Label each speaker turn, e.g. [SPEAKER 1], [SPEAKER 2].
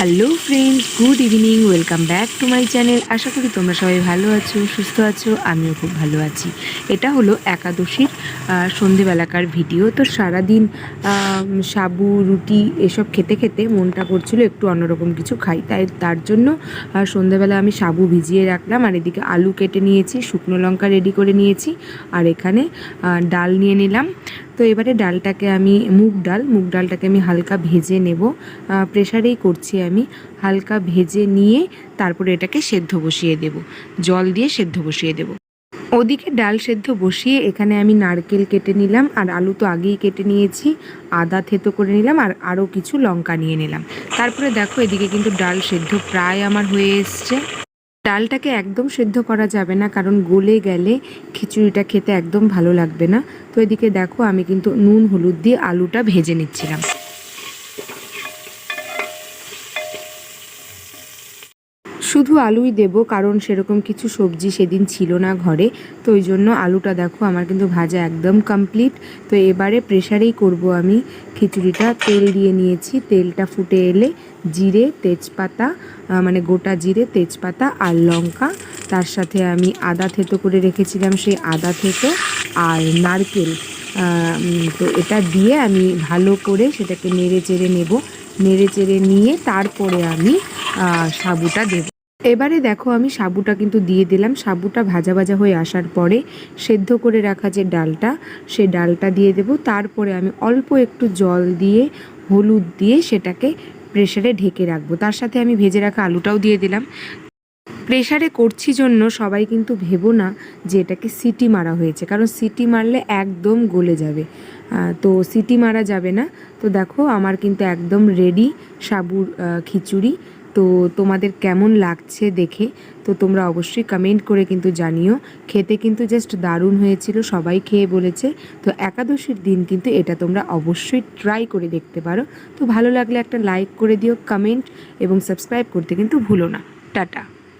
[SPEAKER 1] Hello friends, good evening, welcome back to my channel. আশা করি তোমরা সবাই ভালো আছো, সুস্থ আছো, আমিও খুব ভালো আছি। এটা হলো একাদশীর সন্ধেবেলাকার ভিডিও। তো সারাদিন সাবু, রুটি এসব খেতে খেতে মনটা করছিল একটু অন্যরকম কিছু খাই। তাই তার জন্য সন্ধেবেলা আমি সাবু ভিজিয়ে রাখলাম, আর এদিকে আলু কেটে নিয়েছি, শুকনো লঙ্কা রেডি করে নিয়েছি, আর এখানে ডাল নিয়ে নিলাম। তো এবারে ডালটাকে আমি, মুগ ডাল, মুগ ডালটাকে আমি হালকা ভেজে নেব। প্রেশারেই করছি আমি। হালকা ভেজে নিয়ে তারপরে এটাকে সেদ্ধ বসিয়ে দেব। জল দিয়ে সেদ্ধ বসিয়ে দেব। ওদিকে ডাল সেদ্ধ বসিয়ে এখানে আমি নারকেল কেটে নিলাম, আর আলু তো আগেই কেটে নিয়েছি। আদা থেতো করে নিলাম, আর আরও কিছু লঙ্কা নিয়ে নিলাম। তারপরে দেখো, এদিকে কিন্তু ডাল সেদ্ধ প্রায় আমার হয়ে এসছে। ডালটাকে একদম সেদ্ধ করা যাবে না, কারণ গলে গেলে খিচুড়িটা খেতে একদম ভালো লাগবে না। তো এদিকে দেখো, আমি কিন্তু নুন, হলুদ দিয়ে আলুটা ভেজে নিচ্ছিলাম। শুধু আলুই দেব, কারণ সেরকম কিছু সবজি সেদিন ছিল না ঘরে। তো ওই জন্য আলুটা দেখো, আমার কিন্তু ভাজা একদম কমপ্লিট তো এবারে প্রেশারেই করব আমি। খিচুড়িটা তেল দিয়ে নিয়েছি। তেলটা ফুটে এলে জিরে, তেজপাতা মানে গোটা জিরে, তেজপাতা আর লঙ্কা। তার সাথে আমি আদা থেতো করে রেখেছিলাম, সেই আদা থেতো আর নারকেল। তো এটা দিয়ে আমি ভালো করে সেটাকে নেড়ে চেড়ে নেব। নেড়ে চেড়ে নিয়ে তারপরে আমি সাবুটা দেব। এবারে দেখো আমি সাবুটা কিন্তু দিয়ে দিলাম। সাবুটা ভাজা ভাজা হয়ে আসার পরে সেদ্ধ করে রাখা যে ডালটা, সে ডালটা দিয়ে দেব। তারপরে আমি অল্প একটু জল দিয়ে, হলুদ দিয়ে সেটাকে প্রেসারে ঢেকে রাখব। তার সাথে আমি ভেজে রাখা আলুটাও দিয়ে দিলাম। প্রেসারে করছি জন্য সবাই কিন্তু ভেবো না যে এটাকে সিটি মারা হয়েছে, কারণ সিটি মারলে একদম গলে যাবে। তো সিটি মারা যাবে না। তো দেখো আমার কিন্তু একদম রেডি সাবুর খিচুড়ি। তো তোমাদের কেমন লাগছে দেখে, তো তোমরা অবশ্যই কমেন্ট করে কিন্তু জানিও। খেতে কিন্তু জাস্ট দারুণ হয়েছিল, সবাই খেয়ে বলেছে। তো একাদশীর দিন কিন্তু এটা তোমরা অবশ্যই ট্রাই করে দেখতে পারো। তো ভালো লাগলে একটা লাইক করে দিও কমেন্ট এবং সাবস্ক্রাইব করতে কিন্তু ভুলো না। টাটা।